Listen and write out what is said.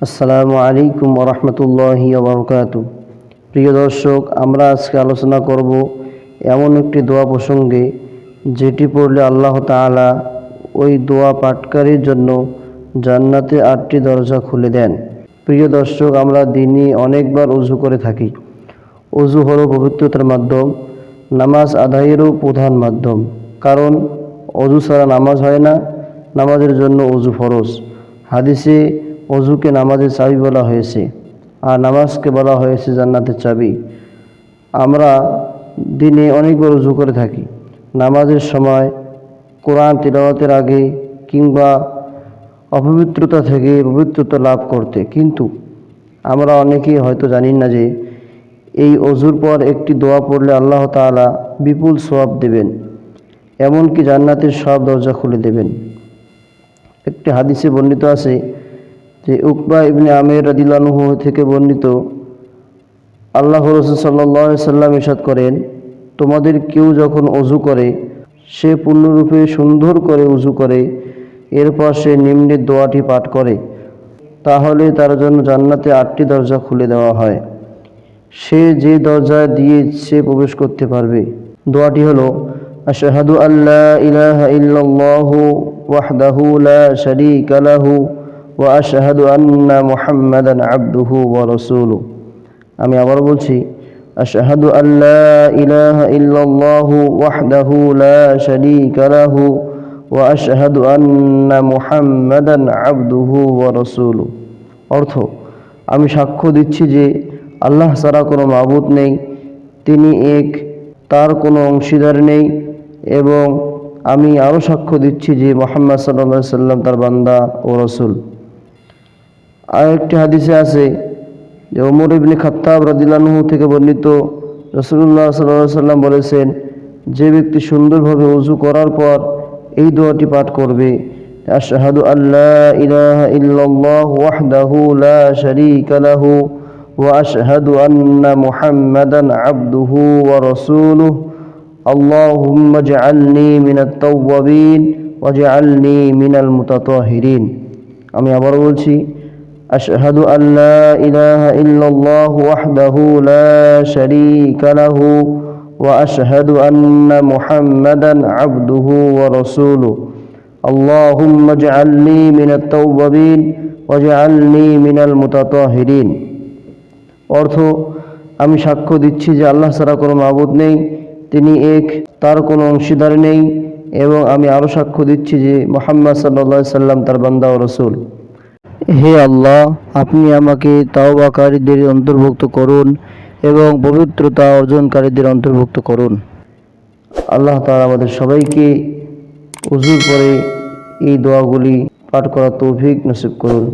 আসসালামু আলাইকুম রহমতুল্লাহি বরকাত প্রিয় দর্শক, আমরা আজকে আলোচনা করব এমন একটি দোয়া প্রসঙ্গে যেটি পড়লে আল্লাহ তাআলা ওই দোয়া পাঠকারীর জন্য জান্নাতে আটটি দরজা খুলে দেন। প্রিয় দর্শক, আমরা দিনই অনেকবার উজু করে থাকি। অজু হলো পবিত্রতার মাধ্যম, নামাজ আদায়েরও প্রধান মাধ্যম। কারণ অজু ছাড়া নামাজ হয় না, নামাজের জন্য অজু ফরজ। হাদিসে অজুকে নামাজের চাবি বলা হয়েছে, আর নামাজকে বলা হয়েছে জান্নাতের চাবি। আমরা দিনে অনেকবার উজু করে থাকি। নামাজের সময় কোরআন তিলাওয়াতের আগে কিংবা অপবিত্রতা থেকে পবিত্রতা লাভ করতে। কিন্তু আমরা অনেকেই হয়তো জানি না যে এই অজুর পর একটি দোয়া পড়লে আল্লাহ তাআলা বিপুল সোয়াব দেবেন, এমনকি জান্নাতের সব দরজা খুলে দেবেন। একটি হাদিসে বর্ণিত আছে যে উকবা ইবনে আমের রাদিল্লাহু থেকে বর্ণিত, আল্লাহ রসুল সাল্লাহ সাল্লাম ইসাদ করেন, তোমাদের কেউ যখন অজু করে, সে পূর্ণরূপে সুন্দর করে উজু করে, এরপর সে নিম্নের দোয়াটি পাঠ করে, তাহলে তার জন্য জান্নাতে আটটি দরজা খুলে দেওয়া হয়। সে যে দরজা দিয়ে সে প্রবেশ করতে পারবে। দোয়াটি হলো, আশহাদু আল্লাহ ইলাহা ইল্লাল্লাহু ওয়াহদাহু লা শারীকা লাহু আন্না মুহাম্মাদান আবদুহু ওয়া রাসূলুহু আমি আবার বলছি আল্লাহ ইলাহা ইল্লাল্লাহু ওয়াহদাহু লা শারীকা লাহু ওয়া আশহাদু আন্না মুহাম্মাদান আবদুহু রাসূলুহু অর্থ, আমি সাক্ষ্য দিচ্ছি যে আল্লাহ ছাড়া কোনো মাবুদ নেই, তিনি এক, তার কোনো অংশীদার নেই এবং আমি আরও সাক্ষ্য দিচ্ছি যে মোহাম্মদ সাল্লা সাল্লাম তার বান্দা ও রসুল। আরেকটি হাদিসে আছে যে ওমর ইবনি খাত্তাব রদিলানহু থেকে বর্ণিত রসুল্লাহ সাল্লাহ সাল্লাম বলেছেন, যে ব্যক্তি সুন্দরভাবে উজু করার পর এই দোয়াটি পাঠ করবে, আশহাদু আল্লাহ ইলাহা ইল্লাল্লাহ ওয়াহদাহু লা শারীকা লাহু ওয়া আশহাদু আন্না মুহাম্মাদান আবদুহু ওয়া রাসূলুহু। আল্লাহুম্মা জাআলনি মিনাত তাওয়াবিন ওয়া জাআলনি মিনাল মুতাতাহিরিন। আমি আবার বলছি আশহাদু আল্লা ইলাহা ইল্লাল্লাহ ওয়াহদাহু লা শারীকা লাহু ওয়া আশহাদু আন্না মুহাম্মাদান আবদুহু ওয়া রাসূলুহু اللهم اجعلني من التوابين واجعلني من المتطهرين অর্থ আমি সাক্ষ্য দিচ্ছি যে আল্লাহ ছাড়া কোনো মাবুদ নেই তিনি এক তার কোনো অংশীদার নেই এবং আমি আরও সাক্ষ্য দিচ্ছি যে মোহাম্মদ সাল্লা সাল্লাম তার বান্দা ও রসুল হে আল্লাহ, আপনি আমাকে তাওবাকারীদের অন্তর্ভুক্ত করুন এবং পবিত্রতা অর্জনকারীদের অন্তর্ভুক্ত করুন। আল্লাহ তালা আমাদের সবাইকে উজুর পরে এই দোয়াগুলি পাঠ করা তৌফিক নসিব করুন।